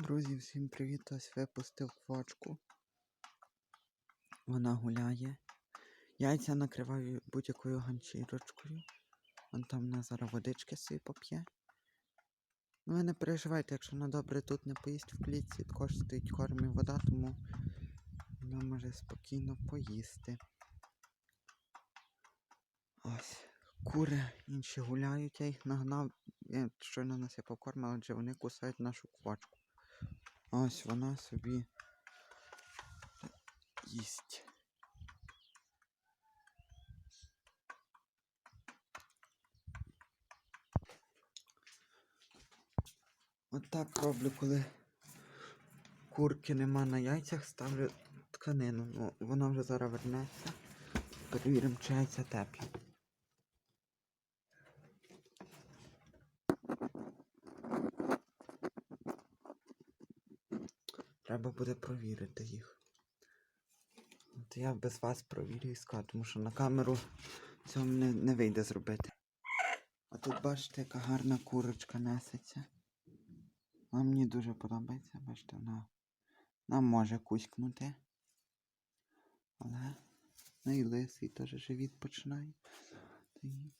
Друзі, всім привіт! Ось випустив квочку. Вона гуляє. Яйця накриваю будь-якою ганчірочкою. Вон там вона зараз водички собі поп'є. Ну ви не переживайте, якщо вона добре тут не поїсть в клітці, також стоїть корм і вода, тому вона може спокійно поїсти. Ось. Кури інші гуляють, я їх нагнав. Я щойно насипав корм, адже вони кусають нашу квочку. Ось вона собі їсть. От так роблю, коли курки нема на яйцях, ставлю тканину. Ну, вона вже зараз вернеться. Перевіримо, чи яйця теплі. Треба буде провірити їх. От я без вас провірю і скажу, тому що на камеру цього не, не вийде зробити. А тут бачите, яка гарна курочка несеться. Вона мені дуже подобається, бачите, вона, вона може куськнути. Але ну і лисий теж живіт починає. Та й-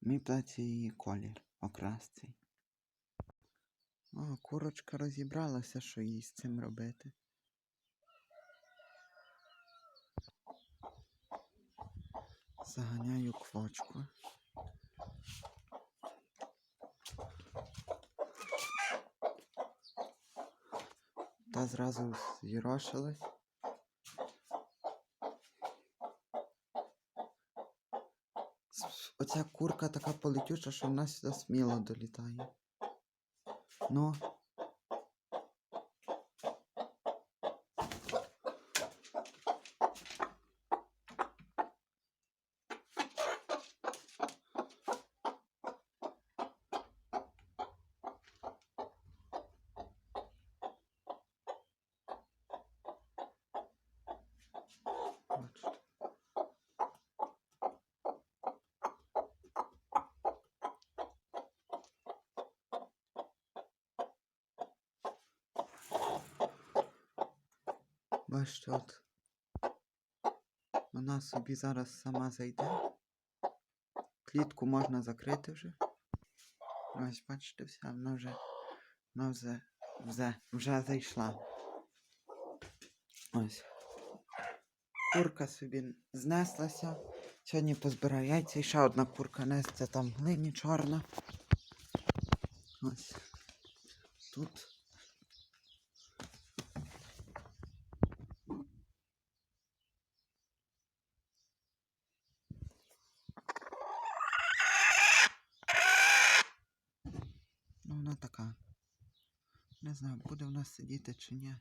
Мені подобається її колір окрасцей. О, курочка розібралася, що їй з цим робити. Заганяю квочку. Та зразу з'їрошилась. Оця курка така полетюча, що вона сюди сміло долітає. Ну. Бачите, от вона собі зараз сама зайде. Клітку можна закрити вже. Ось, бачите, все, вона вже, вона вже, вже, вже зайшла. Ось. Курка собі знеслася. Сьогодні позбираю яйця і ще одна курка несеться там глині чорна. Ось. Тут. Ну, вона така. Не знаю, буде в нас сидіти чи ні.